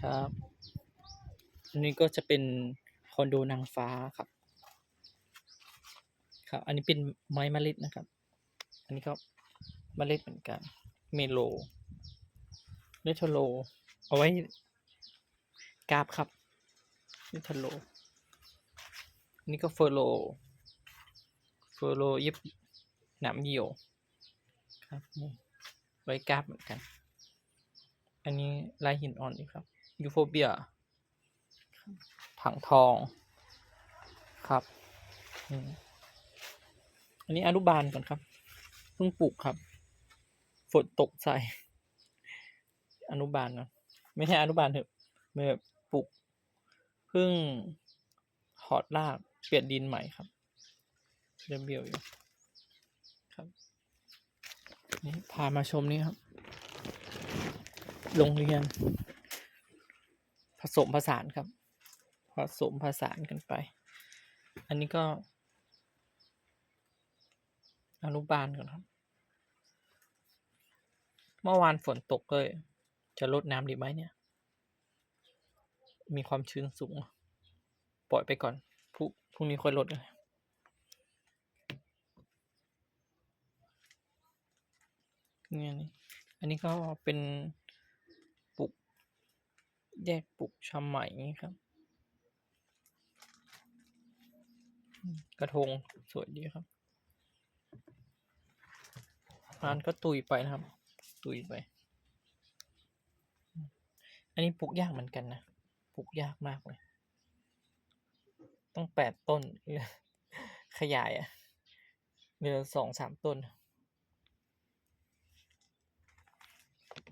ครับอันนี้ก็จะเป็นคอนโดนางฟ้าครับ ครับ อันนี้เป็นไม้มะลิดนะครับ อันนี้ก็มะลิดเหมือนกัน เมโลเนเธอโล เอาไว้กราบครับเนเธอโลอันนี้ก็เฟอร์โล เฟอร์โลยิบหนามเหี่ยวครับไว้กราบเหมือนกัน อันนี้ลายหินอ่อนอีกครับ ยูโฟเบียถังทองครับอันนี้อนุบาลก่อนครับ เพิ่งปลูกครับ ฝนตกใส่ อนุบาลนะไม่ใช่อนุบาลเถอะไม่แบบปลูกเพิ่งถอดรากเปลี่ยนดินใหม่ครับเริ่มเบี้ยวอยู่ครับ นี่พามาชมนี่ครับ โรงเรียน ผสมผสานครับ ผสมผสานกันไป อันนี้ก็ อนุบาลก่อนครับ เมื่อวานฝนตกเลย จะลดน้ำดีไหมเนี่ย มีความชื้นสูง ปล่อยไปก่อนพรุ่งพรุ่งนี้ค่อยลดเลยนี่อันนี้ก็เป็น แยกปลูกชำใหม่ครับ กระทงสวยดีครับร้านก็ตุยไปนะครับ ตุยไป อันนี้ปลูกยากเหมือนกันนะปลูกยากมากเลย ต้องแปดต้น ขยายอะเหลือสองสามต้น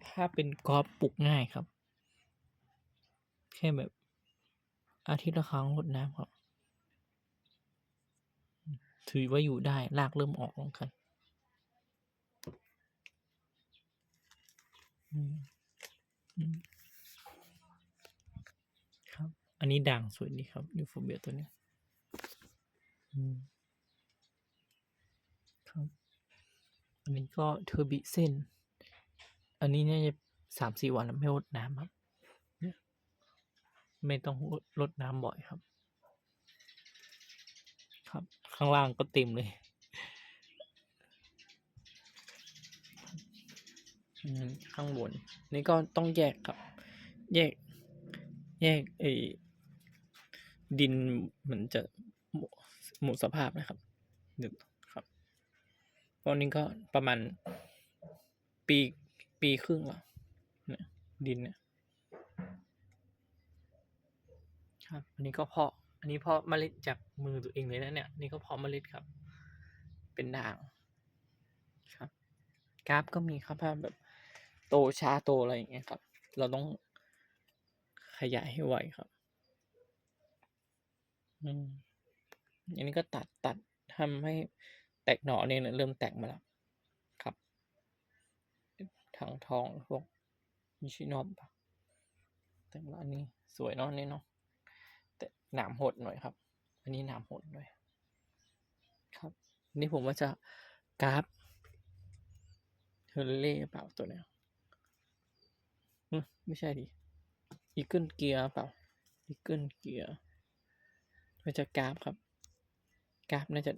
ถ้าเป็นกอล์ฟปลูกง่ายครับ ค่แบบอาทิตย์ละครั้งรดน้ำครับ ถือว่าอยู่ได้รากเริ่มออกแล้วกันอืมอืมครับ อันนี้ด่างสวยดีครับยูโฟเบียตัวนี้อืมครับ อันนี้ก็เทอร์บิเซนอันนี้น่าจะสามสี่วันแล้วไม่รดน้ำครับ ไม่ต้องรดน้ำบ่อยครับ ครับ ข้างล่างก็เต็มเลยอืมข้างบน นี่ก็ต้องแยกครับ แยก แยกไอ้ดินเหมือนจะหมดหมดสภาพนะครับหนึ่งครับเพราะนี้ก็ประมาณปีปีครึ่งแล้วเนี่ยดินเนี่ย ครับอันนี้ก็เพาะ อันนี้เพาะเมล็ดจากมือตัวเองเลยนะเนี่ย นี่ก็เพาะเมล็ดครับ เป็นด่างครับ กราฟก็มีครับแบบโตช้าโตอะไรอย่างเงี้ยครับ เราต้องขยายให้ไวครับ อืมอันนี้ก็ตัดตัดทำให้แตกหน่อเนี่ยเริ่มแตกมาแล้วครับถังทองพวกมิชินอบแต่ว่าอันนี้สวยเนาะอันนี่เนาะ หนามหดหน่อยครับ อันนี้หนามหดหน่อยครับอันนี่ผมว่าจะกราฟเฮอร์เล่เปล่าตัวเนี้ยอืมไม่ใช่ดิอีเกิลเกียร์เปล่าอีเกิลเกียร์มันจะกราฟครับ กราฟน่าจะ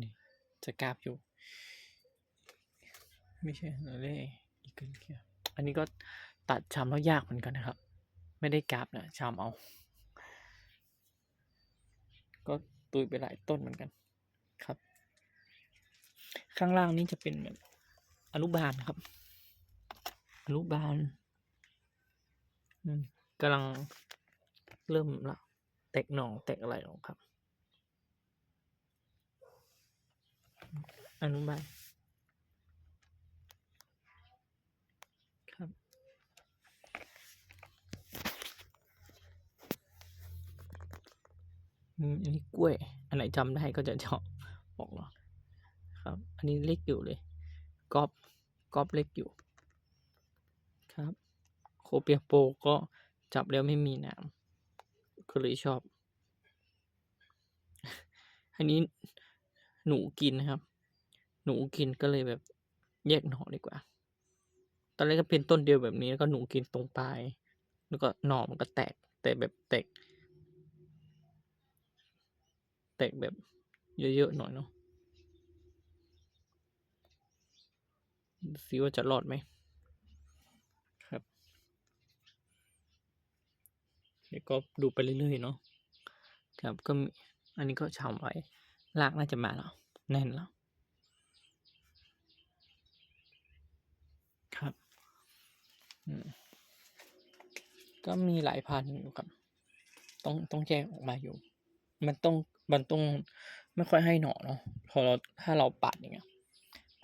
นี่จะกราฟอยู่ ไม่ใช่เฮอร์เล่อีเกิลเกียร์อันนี้ก็ตัดชามแล้วยากเหมือนกันนะครับ ไม่ได้กราฟนะชามเอา ก็ตุยไปหลายต้นเหมือนกันครับ ข้างล่างนี้จะเป็นแบบอนุบาลครับ อนุบาลกำลังเริ่มละแตกหน่อแตกอะไรหรอกครับ อนุบาล อันนี้กล้วย อันไหนจำได้ก็จะเจาะบอกเนาะครับ อันนี้เล็กอยู่เลยกอบกอบเล็กอยู่ ครับ โคเปียโปก็จับแล้วไม่มีหนามก็เลยชอบ อันนี้หนูกินนะครับ หนูกินก็เลยแบบแยกหน่อดีกว่า ตอนแรกก็เป็นต้นเดียวแบบนี้แล้วก็หนูกินตรงปลาย แล้วก็หน่อมันก็แตก แต่แบบแตก ตกแบบเยอะๆหน่อยเนาะดูสิว่าจะรอดไหมครับเดี๋ยวก็ดูไปเรื่อยๆเนาะครับก็อันนี้ก็ชำไว้รากน่าจะมาแล้ว แน่นแล้ว ครับอืมก็มีหลายพันอยู่ครับ ต้องต้องแยกออกมาอยู่ มันต้อง มันต้องไม่ค่อยให้หน่อเนาะพอเราถ้าเราปาดอย่างเงี้ย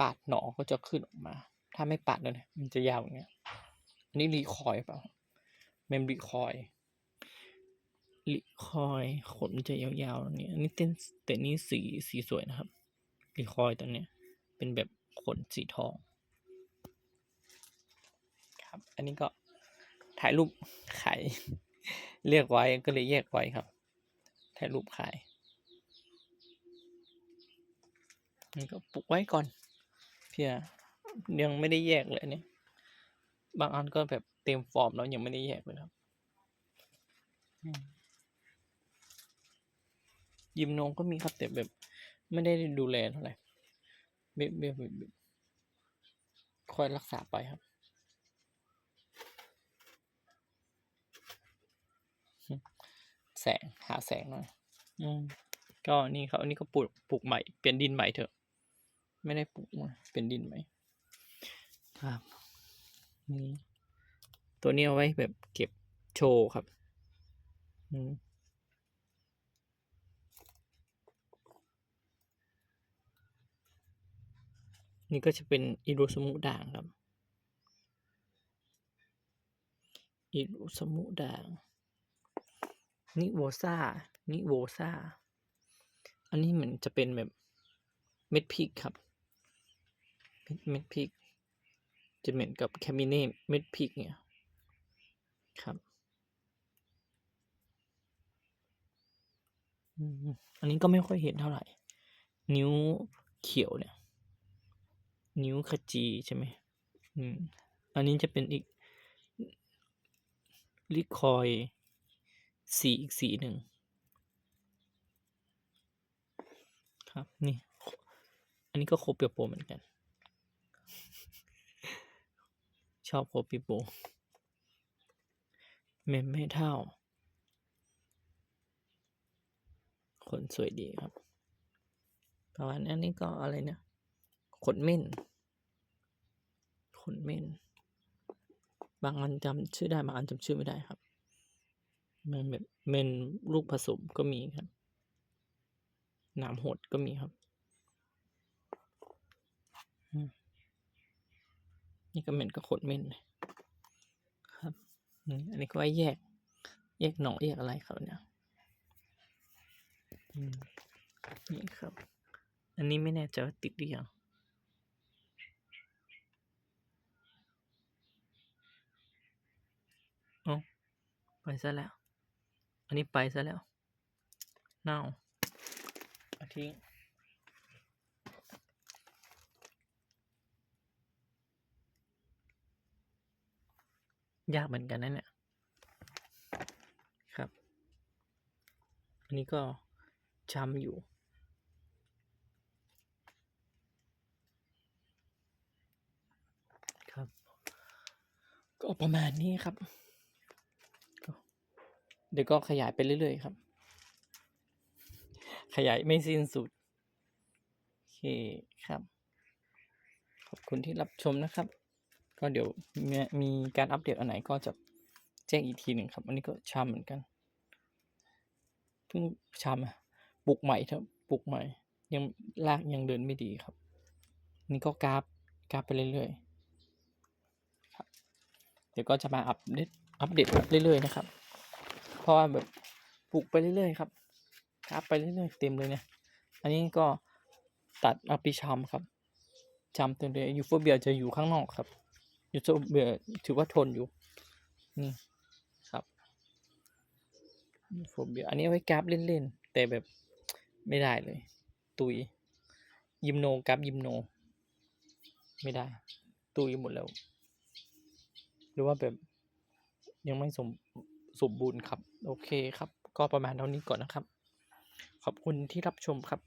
ปาดหน่อก็จะขึ้นออกมา ถ้าไม่ปาดเลยเนี่ยมันจะยาวอย่างเงี้ยอันนี้รีคอยเปล่าเมมรีคอยรีคอยขนจะยาวๆอย่างเงี้ยอันนี้เต้นแต่นี้สีสีสวยนะครับรีคอยตัวเนี้ย เป็นแบบขนสีทอง ครับ อันนี้ก็ถ่ายรูปขายเรียกไว้ก็เลยแยกไว้ครับ ถ่ายรูปขาย นี่ก็ปลูกไว้ก่อนเพื่อยังไม่ได้แยกเลยนเนี่ย บางอันก็แบบเต็มฟอร์มแล้วยังไม่ได้แยกเลยครับยิมโนมก็มีครับแต่แบบไม่ได้ดูแลเท่าไหร่แบบแบบแบบแบบคอยรักษาไปครับ แสงหาแสงหน่อย อืมก็นี่ครับอันนี้ก็ปลูกปลูกใหม่ เปลี่ยนดินใหม่เถอะ ไม่ได้ปลูกมาเปลี่ยนดินใหม่ครับนี่ตัวนี้เอาไว้แบบเก็บโชว์ครับอืมนี่ก็จะเป็นอิรุสมุด่างครับ อิรุสมุด่าง นิโวซานิโวซาอันนี้เหมือนจะเป็นแบบเม็ดพริกครับ เม็ดพริก จะเหมือนกับแคมิเน่เม็ดพริกเนี่ยครับอันนี้ก็ไม่ค่อยเห็นเท่าไหร่ นิ้วเขียวเนี่ย นิ้วขจีใช่ไหมอืมอันนี้จะเป็นอีกลิคอยสีอีกสีหนึ่งครับนี่ อันนี้ก็โคเปียโปเหมือนกัน ชอบโคปีโปเมมไม่เท่าขนสวยดีครับ ประมาณนี้นนี้ก็อะไรเนี่ยขนเม่นขนเม่น บางอันจำชื่อได้บางอันจำชื่อไม่ได้ครับมันแบบเมนลูกผสมก็มีครับ หนามหดก็มีครับ อืม นี่ก็เมนก็ขนเม่นครับอันนี้ก็ไว้แยก แยกหน่อแยกอะไรครับเนี่ยอืมนี่ครับ อันนี้ไม่แน่ใจว่าติดหรือยังอ๋อไปซะแล้ว อันนี้ไปซะแล้ว เน่าอาทิ้ง ยากเหมือนกันนะเนี่ย ครับ อันนี้ก็ช้ำอยู่ ครับ ก็ประมาณนี้ครับ เดี๋ยวก็ขยายไปเรื่อยๆครับ ขยายไม่สิ้นสุด โอเคครับ ขอบคุณที่รับชมนะครับ ก็เดี๋ยวมีมีการอัปเดตอันไหนก็จะแจ้งอีกทีหนึ่งครับ อันนี้ก็ช้ำเหมือนกันเพิ่งช้ำอะปลูกใหม่เถอะปลูกใหม่ ยังรากยังเดินไม่ดีครับ นี่ก็กราฟกราฟไปเรื่อยๆครับเดี๋ยวก็จะมาอัปเดตอัปเดตเรื่อยๆนะครับ เพราะว่าแบบปลูกไปเรื่อยๆครับกราฟไปเรื่อยๆเต็มเลยเนี่ยอันนี้ก็ตัดอาไปชำครับชำเต็มเลยวยูโฟเบียจะอยู่ข้างนอกครับ อยูโฟเบียถือว่าทนอยู่นี่ครับยูโฟเบียอันนี้เอาไว้กราฟเล่นๆ แต่แบบไม่ได้เลย ตุย ยิมโนกราฟยิมโน ไม่ได้ ตุยหมดแล้ว หรือว่าแบบยังไม่สมสมบูรณ์ครับ โอเคครับ ก็ประมาณเท่านี้ก่อนนะครับ ขอบคุณที่รับชมครับ